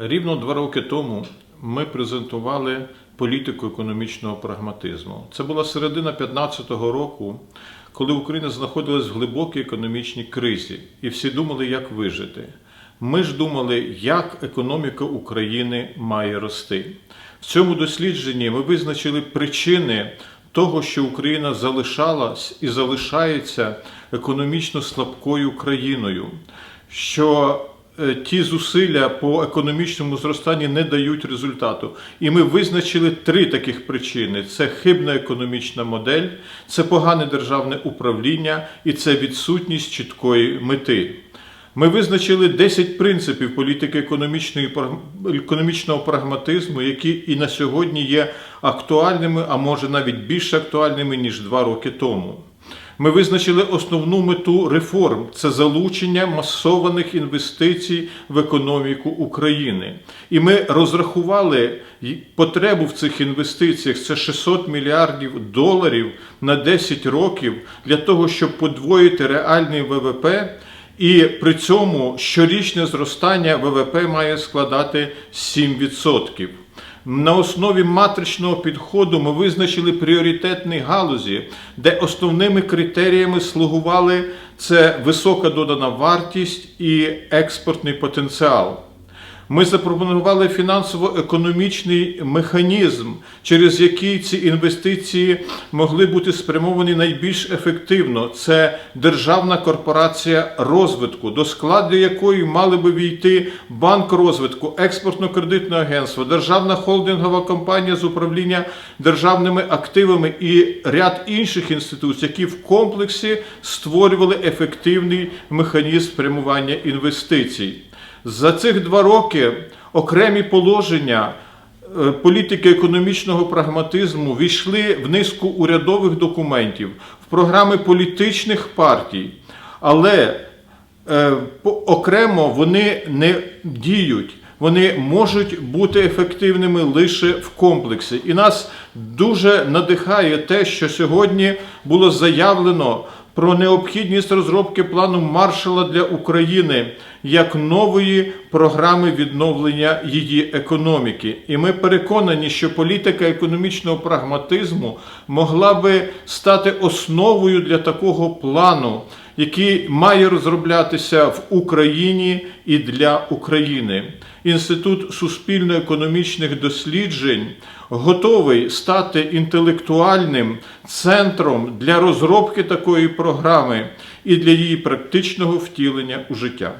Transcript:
Рівно два роки тому ми презентували політику економічного прагматизму. Це була середина 2015 року, коли Україна знаходилась в глибокій економічній кризі, і всі думали, як вижити. Ми ж думали, як економіка України має рости. В цьому дослідженні ми визначили причини того, що Україна залишалась і залишається економічно слабкою країною. що ті зусилля по економічному зростанні не дають результату. І ми визначили три таких причини: це хибна економічна модель, це погане державне управління і це відсутність чіткої мети. Ми визначили 10 принципів політики економічної, економічного прагматизму, які і на сьогодні є актуальними, а може навіть більш актуальними, ніж два роки тому. Ми визначили основну мету реформ це залучення масованих інвестицій в економіку України. І ми розрахували потребу в цих інвестиціях це 600 мільярдів доларів на 10 років для того, щоб подвоїти реальний ВВП. І при цьому щорічне зростання ВВП має складати 7%. На основі матричного підходу ми визначили пріоритетні галузі, де основними критеріями слугували це висока додана вартість і експортний потенціал. Ми запропонували фінансово-економічний механізм, через який ці інвестиції могли бути спрямовані найбільш ефективно. Це Державна корпорація розвитку, до складу якої мали би війти банк розвитку, експортно-кредитне агентство, Державна холдингова компанія з управління державними активами і ряд інших інституцій, які в комплексі створювали ефективний механізм спрямування інвестицій. За цих два роки окремі положення е, політики економічного прагматизму війшли в низку урядових документів, в програми політичних партій, але е, окремо вони не діють. Вони можуть бути ефективними лише в комплексі. І нас дуже надихає те, що сьогодні було заявлено про необхідність розробки плану Маршала для України як нової програми відновлення її економіки. І ми переконані, що політика економічного прагматизму могла би стати основою для такого плану, який має розроблятися в Україні і для України. Інститут суспільно-економічних досліджень готовий стати інтелектуальним центром для розробки такої програми і для її практичного втілення у життя.